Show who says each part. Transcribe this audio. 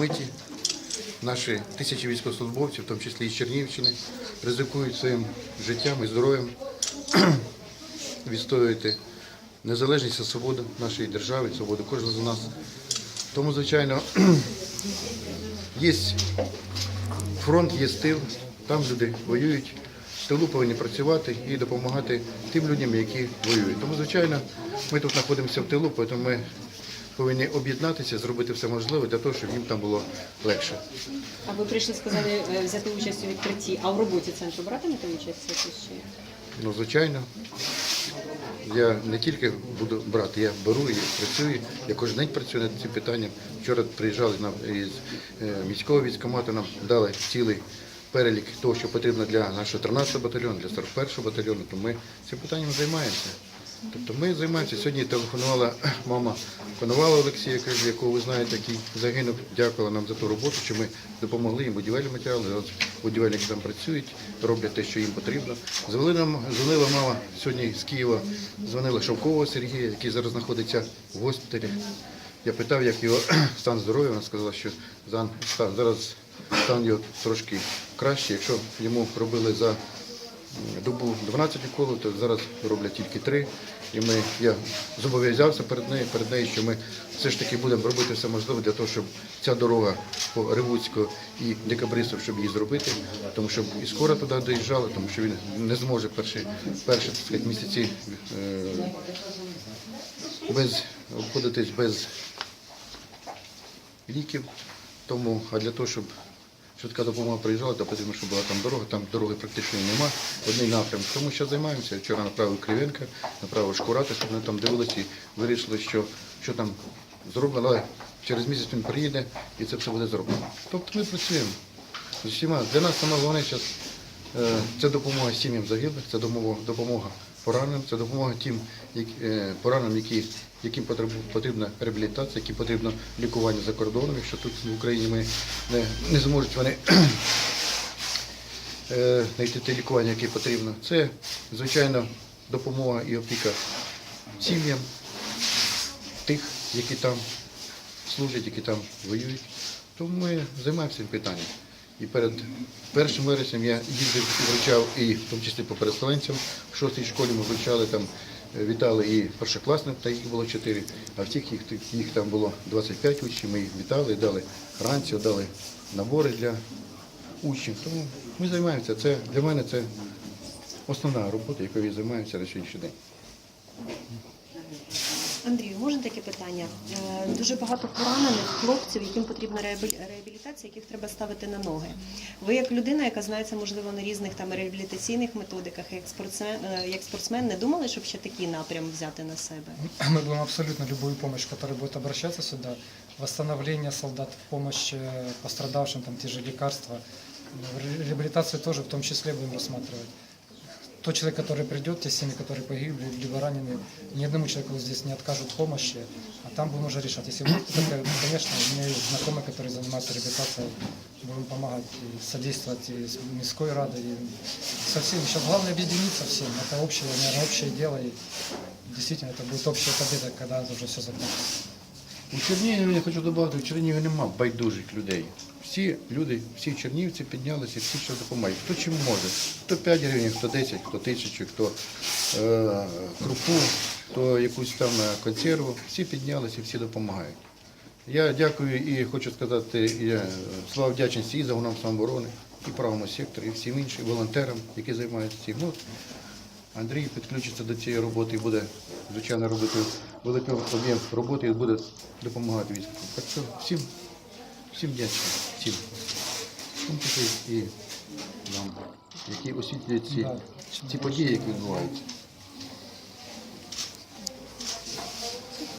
Speaker 1: Миті наші тисячі військовослужбовців, в тому числі і з Чернігівщини, ризикують своїм життям і здоров'ям відстоювати незалежність і свободу нашої держави, свободу кожного з нас. Тому, звичайно, є фронт, є тил, там люди воюють. В тилу повинні працювати і допомагати тим людям, які воюють. Тому, звичайно, ми тут знаходимося в тилу, тому ми повинні об'єднатися, зробити все можливе для того, щоб їм там було легше.
Speaker 2: А ви прийшли сказали е, взяти участь у відкритті, а в роботі центру братимете участь?
Speaker 1: Ну, звичайно, я не тільки буду брати, я беру і працюю. Я кожен день працюю над цим питанням. Вчора приїжджали нам із е, міського військкомату, нам дали цілий перелік того, що потрібно для нашого 13-го батальйону, для 41-го батальйону, то ми цим питанням займаємося. Тобто ми займаємося. Сьогодні телефонувала мама Коновала Олексія, каже, якого ви знаєте, який загинув. Дякувала нам за ту роботу, що ми допомогли їм будівельні матеріали. От будівельники там працюють, роблять те, що їм потрібно. Дзвонила нам, дзвонила мама сьогодні з Києва, дзвонила Шовкова Сергія, який зараз знаходиться в госпіталі. Я питав, як його стан здоров'я. Вона сказала, що зараз стан його трошки краще. Якщо йому робили за добу 12 уколів, то зараз роблять тільки 3. І ми, я зобов'язався перед нею, перед нею, що ми все ж таки будемо робити все можливе для того, щоб ця дорога по Ревуцьку і Декабристів, щоб її зробити, тому що і скоро туди доїжджали, тому що він не зможе перші, перші так сказати, місяці е, без обходитись без ліків. Тому, а для того, щоб швидка допомога приїжджала, то потрібно, щоб була там дорога, там дороги практично і нема, одний напрямок. Тому що займаємося. Вчора направив Кривенка, направив Шкурата, щоб вони там дивилися і вирішили, що, що там зроблено, але через місяць він приїде і це все буде зроблено. Тобто ми працюємо з усіма. Для нас саме головне зараз Е, Це допомога сім'ям загиблих, це допомога, пораненим, це допомога тим е, пораненим, які, яким потрібна реабілітація, яким потрібно лікування за кордоном, якщо тут в Україні ми не, не зможуть вони е, знайти те лікування, яке потрібно. Це, звичайно, допомога і опіка сім'ям тих, які там служать, які там воюють. Тому ми займаємося цим питанням. І перед першим вереснем я їздив і вручав, і в тому числі по переселенцям в шостій школі ми вручали там, вітали і першокласних, та їх було чотири, а всіх їх, їх там було 25 учнів, ми їх вітали, дали ранцію, дали набори для учнів. Тому ми займаємося. Це для мене це основна робота, якою я займаюся на сьогоднішній день.
Speaker 3: Андрію, можна таке питання? Е, Дуже багато поранених хлопців, яким потрібна реабілітація, яких треба ставити на ноги. Ви як людина, яка знається, можливо, на різних там реабілітаційних методиках, як спортсмен, е, як спортсмен, не думали, щоб ще такий напрям взяти на себе?
Speaker 4: Мы будем абсолютно любую помощь, которая будет обращаться сюда, восстановление солдат, помощь э, пострадавшим, там те же лекарства, Ну, ре- реабилитацию тоже в том числе будем рассматривать Тот человек, который придет, те семьи, которые погибли, либо ранены, ни одному человеку здесь не откажут в помощи, а там будем уже решать. Если будет такая, ну, конечно, у меня есть знакомые, которые занимаются реабилитацией, будем помогать и содействовать и с Мирской Радой, и со всеми. Сейчас главное объединиться всем, это общее, наверное, общее дело, и действительно это будет общая победа, когда это уже все закончится.
Speaker 1: У Чернігові я хочу додати, в Чернігові нема байдужих людей. Всі люди, всі чернігівці піднялися, всі що допомагають. Хто чим може. Хто 5 гривень, хто 10, хто тисячу, хто е, крупу, хто якусь там е, консерву. Всі піднялися, всі допомагають. Я дякую і хочу сказати я, е, слава вдячності і загонам самооборони, і правому сектору, і всім іншим волонтерам, які займаються цим. Ну, Андрій підключиться до цієї роботи і буде, звичайно, робити великий об'єм роботи і буде допомагати війську. Так що всім, всім вдячний, всім. Тому і вам, які освітлюють ці, ці події, які відбуваються.